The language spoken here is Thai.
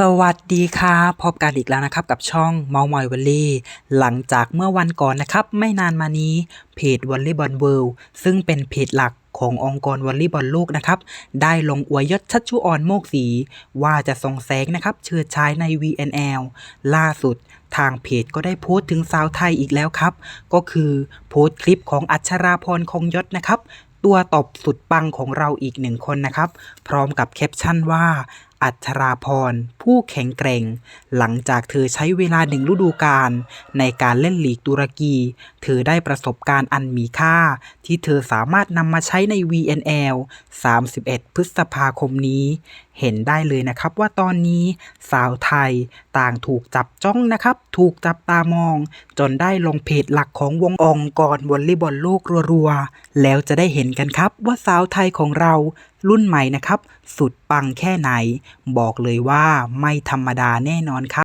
สวัสดีครับพบกันอีกแล้วนะครับกับช่องเมามอยวัลลี่หลังจากเมื่อวันก่อนนะครับ ไม่นานมานี้เพจวอลเลย์บอลเวิลด์ซึ่งเป็นเพจหลักขององค์กรวอลเลย์บอลโลกนะครับ ได้ลงอวยยศชัชชุออนโมกศรีว่าจะส่งแสงนะครับ เชิดชายใน VNL ล่าสุดทางเพจก็ได้โพสต์ถึงสาวไทยอีกแล้วครับ ก็คือโพสต์คลิปของอัชราพรคงยศนะครับตัวตบสุดปังของเราอีกหนึ่งคนนะครับ พร้อมกับแคปชั่นว่า อัชราพร ผู้แข็งแกร่ง หลังจากเธอใช้เวลาหนึ่งฤดูกาลในการเล่นลีกตุรกี เธอได้ประสบการณ์อันมีค่า ที่เธอสามารถนำมาใช้ใน VNL 31 พฤษภาคมนี้ เห็นได้เลยนะครับว่าตอนนี้สาวไทยต่างถูกจับจ้องนะครับ ถูกจับตามอง จนได้ลงเพจหลักของวงองค์กรวอลเลย์บอลโลกรัวๆ แล้วจะได้เห็นกันครับว่าสาวไทยของเรา รุ่นใหม่นะครับ สุดปังแค่ไหน บอกเลยว่าไม่ธรรมดาแน่นอนครับ